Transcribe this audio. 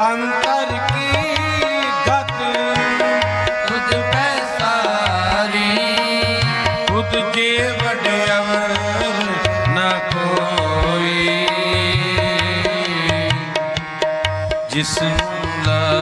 ਅੰਤਰ ਕੀ ਗਤ? ਤੁਧ ਪੈ ਸਾਰੀ ਜੇ ਵਡਿਆਵਰ ਨ ਕੋਈ। ਜਿਸ